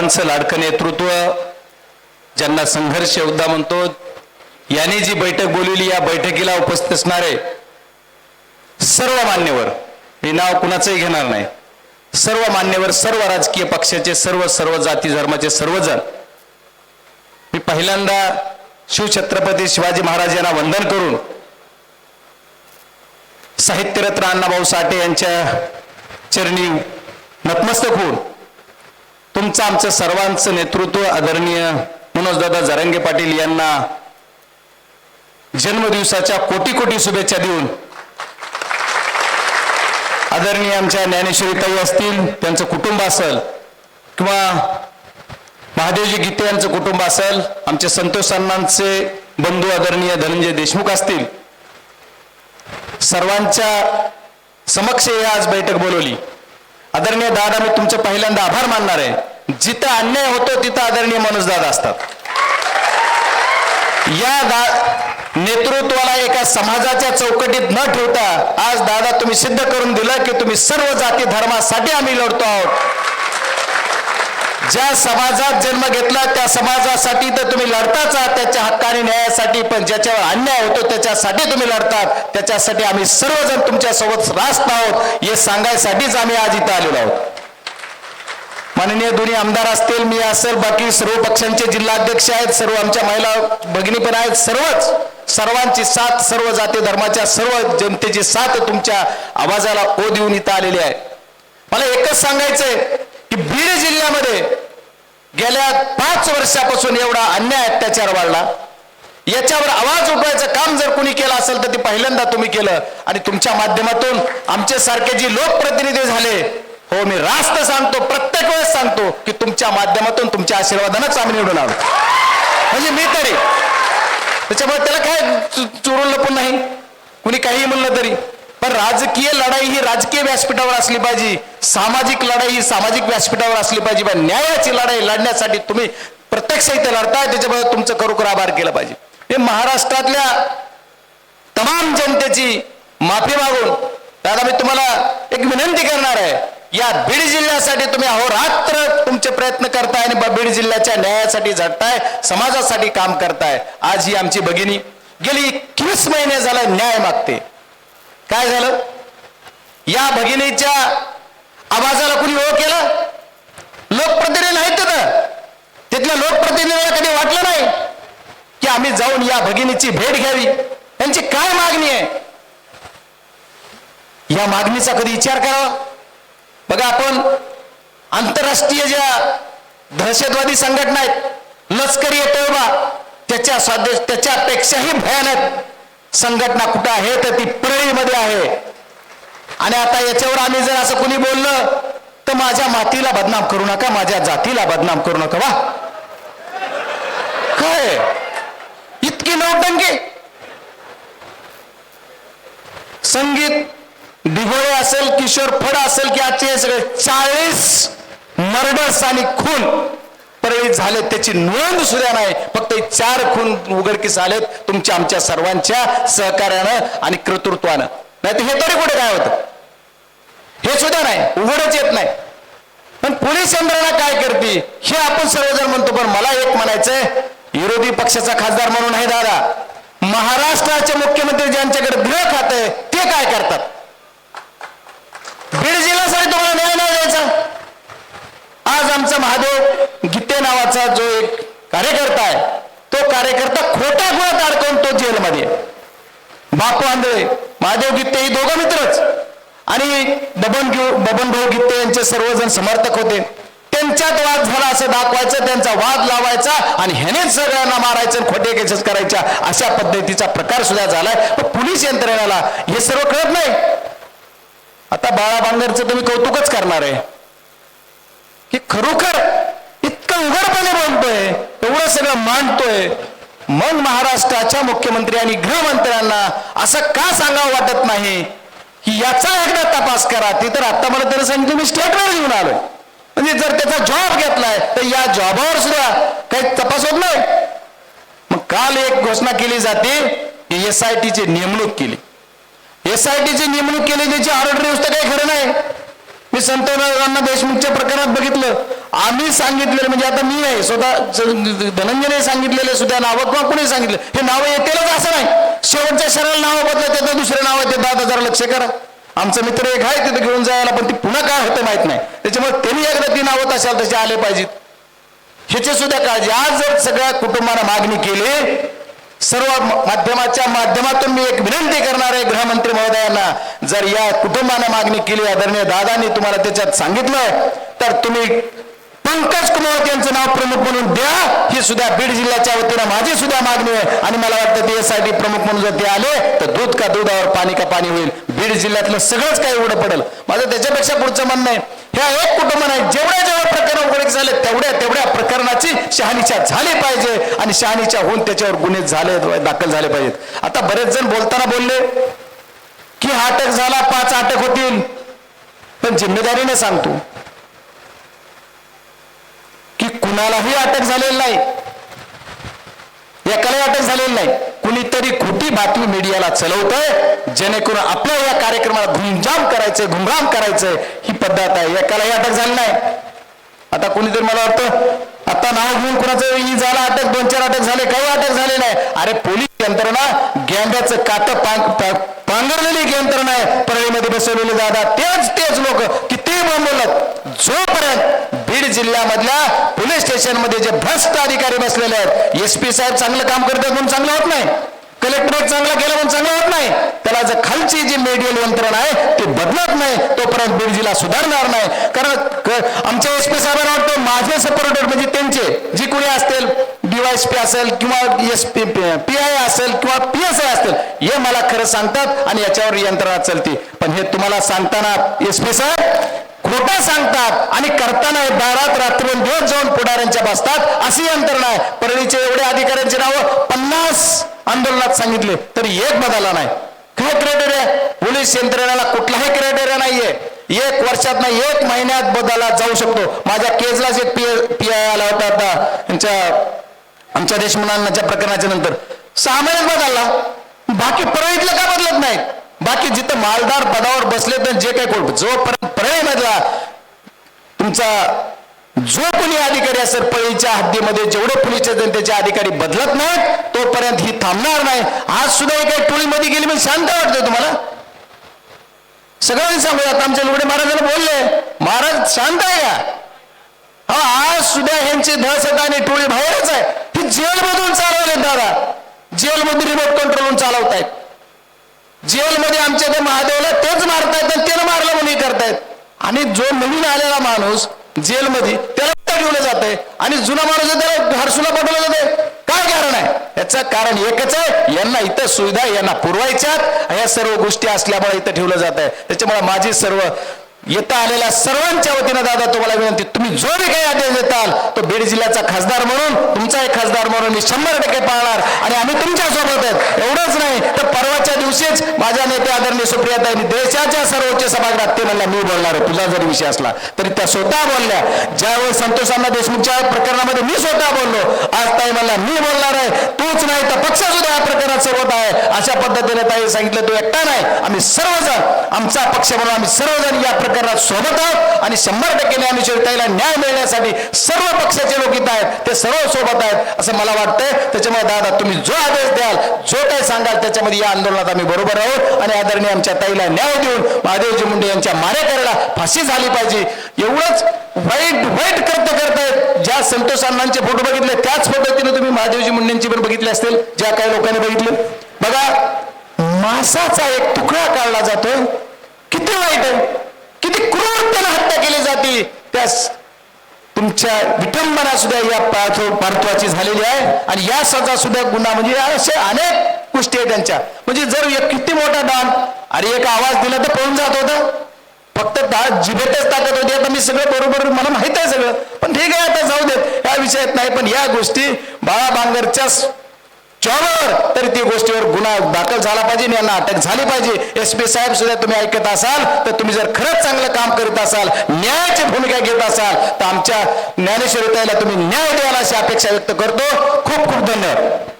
बाबांचं लाडकं नेतृत्व ज्यांना संघर्ष योद्धा म्हणतो यांनी जी बैठक बोलवली या बैठकीला उपस्थित असणारे सर्व मान्यवर हे नाव कुणाचंही घेणार नाही सर्व मान्यवर सर्व राजकीय पक्षाचे सर्व सर्व जाती धर्माचे सर्वजण मी पहिल्यांदा शिवछत्रपती शिवाजी महाराज यांना वंदन करून साहित्यरत्न अण्णाभाऊ साठे यांच्या चरणी नतमस्तक होऊन तुमचं आमचं सर्वांचं नेतृत्व आदरणीय मनोजदादा जरांगे पाटील यांना जन्मदिवसाच्या कोटी कोटी शुभेच्छा देऊन आदरणीय आमच्या ज्ञानेश्वरी ताई असतील त्यांचं कुटुंब असेल किंवा महादेवजी गीते यांचं कुटुंब असेल आमचे संतोष अण्णांचे बंधू आदरणीय धनंजय देशमुख असतील सर्वांच्या समक्ष आज बैठक बोलवली. आदरणीय दादा मी तुमचं पहिल्यांदा आभार मानणार आहे. जिथं अन्याय होतो तिथं आदरणीय मनोज असतात. या दा नेतृत्वाला एका समाजाच्या चौकटीत न ठेवता आज दादा तुम्ही सिद्ध करून दिलं की तुम्ही सर्व जाती धर्मासाठी आम्ही लढतो आहोत. ज्या समाजात जन्म घेतला त्या समाजासाठी तर तुम्ही लढताच आहात त्याच्या हक्काने न्यायासाठी पण ज्याच्यावर अन्याय होतो त्याच्यासाठी तुम्ही लढतात. त्याच्यासाठी आम्ही सर्वजण तुमच्यासोबत रास्त आहोत हे सांगायसाठीच आम्ही आज इथं आलेलो आहोत. माननीय दोन्ही आमदार असतील मी असेल बाकी सर्व पक्षांचे जिल्हाध्यक्ष आहेत सर्व आमच्या महिला भगिनी पण आहेत सर्वच सर्वांची साथ सर्व जाती धर्माच्या सर्व जनतेची साथ तुमच्या आवाजाला ओ देऊन इथं आलेली आहे. मला एकच सांगायचंय की बीड जिल्ह्यामध्ये गेल्या पाच वर्षापासून एवढा अन्याय अत्याचार वाढला. याच्यावर आवाज उठवायचं काम जर कोणी केलं असेल तर ते पहिल्यांदा तुम्ही केलं. आणि तुमच्या माध्यमातून आमचे सारखे जी लोकप्रतिनिधी झाले हो मी रास्त सांगतो प्रत्येक वेळेस सांगतो की तुमच्या माध्यमातून तुमच्या आशीर्वादानंच आम्ही निवडून आलो. म्हणजे मी तरी. त्याच्यामुळे त्याला काय चोरून लपून नाही. कुणी काही म्हणलं तरी. पण राजकीय लढाई ही राजकीय व्यासपीठावर असली पाहिजे. सामाजिक लढाई ही सामाजिक व्यासपीठावर असली पाहिजे. पण न्यायाची लढाई लढण्यासाठी तुम्ही प्रत्यक्ष इथे लढताय त्याच्यामुळे तुमचं खरोखर आभार केलं पाहिजे. हे महाराष्ट्रातल्या तमाम जनतेची माफी मागून दादा मी तुम्हाला एक विनंती करणार आहे. या बीड जिल्ह्यासाठी तुम्ही अहोरात्र तुमचे प्रयत्न करताय आणि बीड जिल्ह्याच्या न्यायासाठी झटताय समाजासाठी काम करताय. आज ही आमची भगिनी गेली एकवीस महिने झालं न्याय मागते. काय झालं? या भगिनीच्या आवाजाला कुणी ओळख केलं? लोकप्रतिनिधी नाहीत तिथं. तिथल्या लोकप्रतिनिधीला कधी वाटलं नाही की आम्ही जाऊन या भगिनीची भेट घ्यावी? त्यांची काय मागणी आहे? या मागणीचा कधी विचार करावा? बघा आपण आंतरराष्ट्रीय ज्या दहशतवादी संघटना आहेत लष्करी तोबा त्याच्या स्वादेश त्याच्यापेक्षाही भयानक संघटना कुठं आहे तर ती परळीमध्ये आहे. आणि आता याच्यावर आम्ही जर असं कुणी बोललं तर माझ्या मातीला बदनाम करू नका माझ्या जातीला बदनाम करू नका. वा! काय? इतकी नौटंकी! संगीत दिघोळे असेल किशोर फड असेल की आजचे सगळे चाळीस मर्डर्स आणि खून परळीत झाले त्याची नोंद सुद्धा नाही. फक्त चार खून उघडकीस आलेत तुमच्या आमच्या सर्वांच्या सहकार्यानं आणि कर्तृत्वानं. नाही तर हे तरी कुठे काय होतं? हे सुद्धा नाही उघडच येत नाही. पण पोलीस यंत्रणा काय करते? हे आपण सर्वजण म्हणतो पण मला एक म्हणायचंय विरोधी पक्षाचा खासदार म्हणून आहे दादा. महाराष्ट्राचे मुख्यमंत्री ज्यांच्याकडे गृह खाते ते काय करतात? बीड जिल्ह्यासाठी तुम्हाला न्याय नाही द्यायचा. आज आमचा महादेव गीते नावाचा जो एक कार्यकर्ता आहे तो कार्यकर्ता खोट्या गुणात अडकवून तो जेलमध्ये बापू आंधळे महादेव गित्ते ही दोघं मित्रच. आणि बबन घेऊ बबन भाऊ यांचे सर्वजण समर्थक होते. त्यांच्यात वाद झाला असं दाखवायचं त्यांचा वाद लावायचा आणि ह्यानेच सगळ्यांना मारायचं खोटे केसेस करायच्या अशा पद्धतीचा प्रकार सुद्धा झालाय. पण पोलीस यंत्रणेला हे सर्व कळत नाही. आता बाळा बांगरचं तुम्ही कौतुकच करणार आहे. की खरोखर इतकं उघडपणे बोलतोय एवढं सगळं मांडतोय. मग महाराष्ट्राच्या मुख्यमंत्री आणि गृहमंत्र्यांना असं का सांगावं वाटत नाही? की याचा एकदा तपास करा ती तर आता मला त्यानं सांगितलं मी स्टेटवर घेऊन आलोय. म्हणजे जर त्याचा जॉब घेतलाय तर या जॉबावर सुद्धा काही तपास होत नाही. मग काल एक घोषणा केली जाते की एस आय टीची नेमणूक केली. एस आय टीची नेमणूक केली त्याची ऑर्डर न्यूज तर काही खरं नाही मी संतरावांना देशमुखच्या प्रकरणात बघितलं. आम्ही सांगितलेलं म्हणजे आता मी नाही स्वतः धनंजयने सांगितलेले सुद्धा नावं किंवा कुणी सांगितलं हे नावं येतेलच असं नाही. शेवटच्या शरीराला नावं बदलत येतं दुसरे नाव येते दहा हजार लक्ष करा. आमचा मित्र एक आहे तिथे घेऊन जायला पण ती पुन्हा काय होतं माहीत नाही. त्याच्यामुळे त्यांनी एकदा ती नावं तशाल तसे आले पाहिजेत. ह्याची सुद्धा काळजी. आज जर सगळ्या कुटुंबाने मागणी केली सर्व माध्यमाच्या माध्यमातून मी एक विनंती करणार आहे गृहमंत्री महोदयांना जर या कुटुंबानं मागणी केली आदरणीय दादांनी तुम्हाला त्याच्यात सांगितलं तर तुम्ही पंकज कुमार यांचं नाव प्रमुख म्हणून द्या. ही सुद्धा बीड जिल्ह्याच्या वतीनं माझी सुद्धा मागणी आहे. आणि मला वाटतं ते टी प्रमुख म्हणून जर ते आले तर दूध का दुधावर पाणी का पाणी होईल? बीड जिल्ह्यातलं सगळंच काही उघडं पडेल. माझं त्याच्यापेक्षा पुढचं म्हणणं आहे ह्या एक कुटुंब नाही जेवढ्या जेवढ्या प्रकरण उघडीक झाले तेवढ्या तेवढ्या प्रकरणाची शहानिशा झाली पाहिजे आणि शहानिशा होऊन त्याच्यावर गुन्हे झाले दाखल झाले पाहिजेत. आता बरेच जण बोलताना बोलले की हा अटक झाला पाच अटक होतील. पण जिम्मेदारीने सांगतो की कुणालाही अटक झालेली नाही. एकालाही अटक झालेली नाही. कुणीतरी खोटी बातमी मीडियाला चलवतंय जेणेकरून आपल्या या कार्यक्रमाला घुमजाम करायचंय घुमराम करायचंय ही पद्धत आहे. एकालाही अटक झाली नाही. आता कुणीतरी मला वाटतं आता नाव घेऊन कुणाचं ही झाला अटक दोन चार अटक झाले काही अटक झाले नाही. अरे पोलीस यंत्रणा गेंड्याचं कात पांगरलेली यंत्रणा आहे. परळीमध्ये बसवलेले दादा तेच तेच लोक किती बोलत जोपर्यंत बीड जिल्ह्यामधल्या पोलीस स्टेशनमध्ये जे भ्रष्ट अधिकारी बसलेले आहेत एस पी साहेब चांगलं काम करतात म्हणून चांगलं होत नाही. कलेक्टरेट चांगला केलं म्हणून चांगलं होत नाही. त्याला जर खालची जी मेडियल यंत्रणा आहे ती बदलत नाही. तोपर्यंत बीड जिल्हा सुधारणार नाही. कारण आमच्या एस पी साहेबांना वाटतं माझे सपोर्टर म्हणजे त्यांचे. जे कोणी असतील डीवायएसपी असेल किंवा एस पी पी आय असेल किंवा पी एस आय असेल हे मला खरं सांगतात आणि याच्यावर यंत्रणा चलते. पण हे तुम्हाला सांगताना एस पी साहेब खोटं सांगतात आणि करताना हे दारात रात्रंदिवस जाऊन पुढाऱ्यांच्या बसतात अशी यंत्रणा आहे. परळीचे एवढे अधिकाऱ्यांचे नाव पन्नास आंदोलनात सांगितले तरी एक बदलला नाही. काय क्रायटेरिया पोलीस यंत्रणेला कुठलाही क्रायटेरिया नाहीये. एक वर्षात नाही एक महिन्यात बदलला जाऊ शकतो. माझ्या केजलाच एक पी पी आय आला होता आता यांच्या आमच्या देशमुखांच्या प्रकरणाच्या नंतर. सहा महिन्यात बदलला. बाकी परळीतलं का बदलत नाही बाकी जिथं मालदार पदावर बसले तर जे काही कोण जोपर्यंत परळीमधला तुमचा जो कोणी अधिकारी असेल पळीच्या हद्दीमध्ये जेवढे पोलीस जनतेचे अधिकारी बदलत नाहीत तोपर्यंत ही थांबणार नाही. आज सुद्धा एका टोळीमध्ये गेली म्हणजे शांत वाटतं तुम्हाला. सगळ्यांनी सांगू आता आमच्या लुगडे महाराजांना बोलले महाराज शांत आहे का हा आज सुद्धा ह्यांची दहशत आणि टोळी बाहेरच आहे. ही जेलमधून चालवले दादा. जेलमधून रिमोट कंट्रोलून चालवतायत. जेलमध्ये आमच्या त्या महादेवला तेच मारतायत त्याला मारलं म्हणून करतायत. आणि जो नवीन आलेला माणूस जेलमध्ये त्याला कुठं ठेवलं आणि जुना माणूस त्याला हर्सुला पाठवलं जातंय? काय कारण आहे? याचं कारण एकच आहे यांना इथं सुविधा यांना पुरवायच्यात या सर्व गोष्टी असल्यामुळे इथं ठेवलं जात आहे त्याच्यामुळे माझी सर्व येता आलेल्या सर्वांच्या वतीनं दादा तुम्हाला विनंती तुम्ही जो बी काही आदेश देताल तो बीड जिल्ह्याचा खासदार म्हणून तुमचा एक म्हणून मी शंभर टक्के पाळणार आणि आम्ही तुमच्यासोबत आहेत. एवढंच नाही तर परवाच्या दिवशीच माझ्या नेते आदरणीय सुप्रियाताईंनी देशाच्या सर्वोच्च सभागृहात ते म्हणला मी बोलणार आहे तुझा जरी विषय असला तरी त्या स्वतः बोलल्या. ज्यावेळी संतोष अण्णा देशमुखच्या प्रकरणामध्ये मी स्वतः बोललो आज ताई म्हणला मी बोलणार आहे तूच नाही तर पक्ष सुद्धा या प्रकरणात सोबत आहे. अशा पद्धतीने ताई सांगितलं तू एकटा नाही आम्ही सर्वजण आमचा पक्ष म्हणून आम्ही सर्वजण या प्रकरणात सोबत आहोत आणि शंभर टक्के ज्ञानेश्वर ताईला न्याय मिळण्यासाठी सर्व पक्षाचे लोक इथं आहेत ते सर्व सोबत आहेत. असं मला वाटतंय. त्याच्यामुळे दादा तुम्ही जो आदेश द्याल जो काही सांगाल त्याच्यामध्ये या आंदोलनात आम्ही बरोबर आहोत. आणि आदरणीय आमच्या ताईला न्याय देऊन महादेवजी मुंडे यांच्या मारेकऱ्याला फाशी झाली पाहिजे. एवढंच वाईट वाईट कृत्य करतायत. ज्या संतोष अण्णांचे फोटो बघितले त्याच पद्धतीने तुम्ही महादेवजी मुंडेंची पण बघितले असतील ज्या काही लोकांनी बघितले. बघा मासाचा एक तुकडा काढला जातो किती वाईट आहे. किती क्रूरतेने हत्या केली जाते. त्या तुमच्या विटंबना सुद्धा या पार्थ- पार्थवाची झालेली आहे. आणि या सजा सुद्धा गुन्हा म्हणजे असे अनेक गोष्टी आहेत त्यांच्या. म्हणजे जर एक किती मोठा डान अरे एक आवाज दिला तर पळून जात होता. फक्त जिभेतच ताकद होती. आता मी सगळं बरोबर मला माहीत आहे सगळं. पण ठीक आहे आता जाऊ देत. या विषयात नाही पण या गोष्टी बाळा बांगरच्या चॉवर तरी ती गोष्टीवर गुन्हा दाखल झाला पाहिजे यांना अटक झाली पाहिजे. एस पी साहेब सुद्धा तुम्ही ऐकत असाल तर तुम्ही जर खरंच चांगलं काम करीत असाल न्यायाची भूमिका घेत असाल तर आमच्या ज्ञानेश्वरीताईला तुम्ही न्याय द्याल अशी अपेक्षा व्यक्त करतो. खूप खूप धन्यवाद.